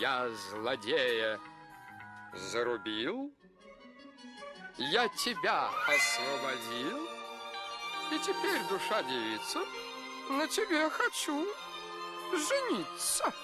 я злодея. Зарубил, я тебя освободил, и теперь, душа девица, на тебе хочу жениться.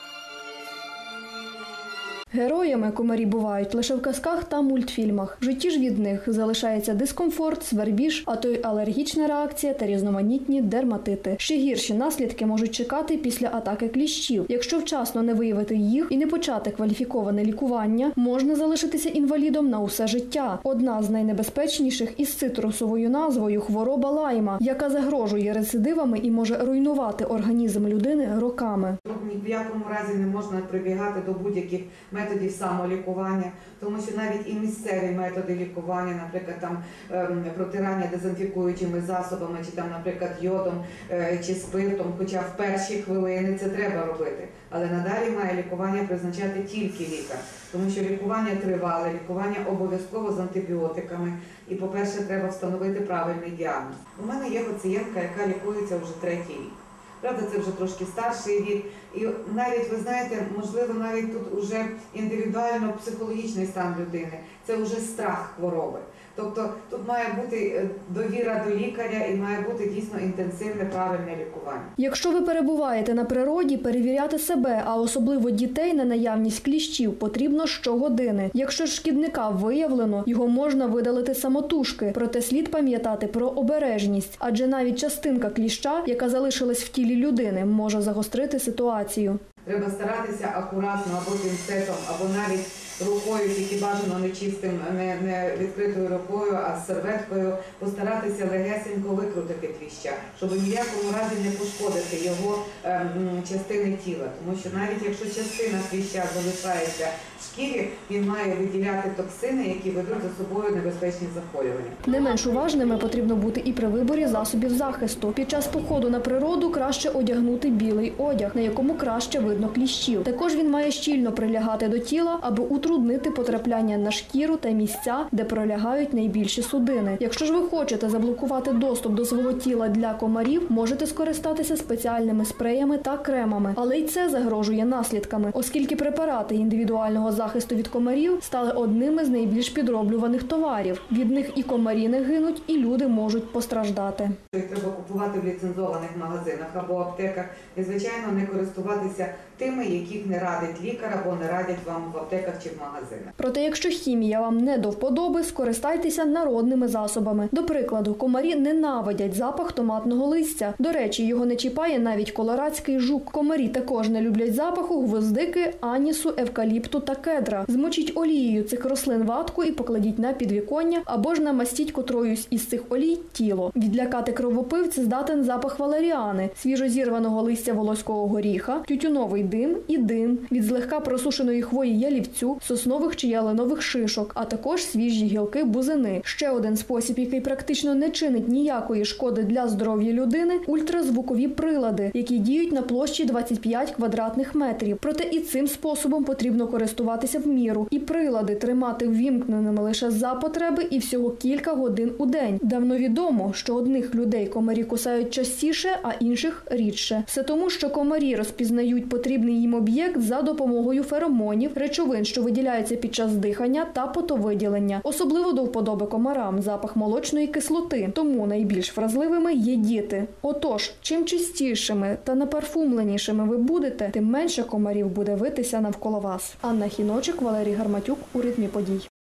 Героями комарі бувають лише в казках та мультфільмах. В житті ж від них залишається дискомфорт, свербіж, а то й алергічна реакція та різноманітні дерматити. Ще гірші наслідки можуть чекати після атаки кліщів. Якщо вчасно не виявити їх і не почати кваліфіковане лікування, можна залишитися інвалідом на усе життя. Одна з найнебезпечніших із цитрусовою назвою хвороба лайма, яка загрожує рецидивами і може руйнувати організм людини роками. Ні в якому разі не можна прибігати до будь-яких методів самолікування, тому що навіть і місцеві методи лікування, наприклад, там ем, протирання дезінфікуючими засобами, чи там, наприклад, йодом е, чи спиртом, хоча в перші хвилини це треба робити. Але надалі має лікування призначати тільки лікар, тому що лікування тривале, лікування обов'язково з антибіотиками. І, по-перше, треба встановити правильний діагноз. У мене є пацієнтка, яка лікується вже третій рік. Правда, це вже трошки старший вік, і навіть ви знаєте, можливо, навіть тут уже індивідуально психологічний стан людини, це вже страх хвороби. Тобто тут має бути е, довіра до лікаря і має бути дійсно інтенсивне правильне лікування. Якщо ви перебуваєте на природі, перевіряти себе, а особливо дітей на наявність кліщів, потрібно щогодини. Якщо шкідника виявлено, його можна видалити самотужки, проте слід пам'ятати про обережність, адже навіть частинка кліща, яка залишилась в тілі людини, може загострити ситуацію. Треба старатися акуратно або пінцетом, або навіть рукою, тільки бажано не чистим, не, не відкритою рукою, а з серветкою, постаратися легесенько викрутити кліща, щоб в якому разі не пошкодити його ем, частини тіла. Тому що навіть якщо частина кліща залишається в шкірі, він має виділяти токсини, які ведуть за собою небезпечні захворювання. Не менш уважними потрібно бути і при виборі засобів захисту. Під час походу на природу краще одягнути білий одяг, на якому краще видно кліщів. Також він має щільно прилягати до тіла, аби утруднити потрапляння на шкіру та місця, де пролягають найбільші судини. Якщо ж ви хочете заблокувати доступ до свого тіла для комарів, можете скористатися спеціальними спреями та кремами, але й це загрожує наслідками, оскільки препарати індивідуального захисту від комарів стали одними з найбільш підроблюваних товарів. Від них і комарі не гинуть, і люди можуть постраждати. Треба купувати в ліцензованих магазинах або аптеках і, звичайно, не користуватися тими, яких не радить лікар або не радять вам в аптеках чи магазинах. Проте, якщо хімія вам не до вподоби, скористайтеся народними засобами. До прикладу, комарі ненавидять запах томатного листя. До речі, його не чіпає навіть колорадський жук. Комарі також не люблять запаху гвоздики, анісу, евкаліпту та кедра. Змочіть олією цих рослин ватку і покладіть на підвіконня або ж намастіть котроюсь із цих олій тіло. Відлякати кровопивця здатен запах валеріани, свіжозірваного листя волоського горіха, тютюновий дим і дим від злегка просушеної хвої ялівцю, соснових чи ялинових шишок, а також свіжі гілки бузини. Ще один спосіб, який практично не чинить ніякої шкоди для здоров'я людини ультразвукові прилади, які діють на площі 25 квадратних метрів. Проте і цим способом потрібно користуватися в міру, і прилади тримати ввімкненими лише за потреби і всього кілька годин у день. Давно відомо, що одних людей комарі кусають частіше, а інших рідше. Все тому, що комарі розпізнають потрібний їм об'єкт за допомогою феромонів, речовин, що виділяються під час дихання та потовиділення. Особливо до вподоби комарам запах молочної кислоти, тому найбільш вразливими є діти. Отож, чим чистішими та напарфумленішими ви будете, тим менше комарів буде витися навколо вас. Анна Хіночик, Валерій Гарматюк у ритмі подій.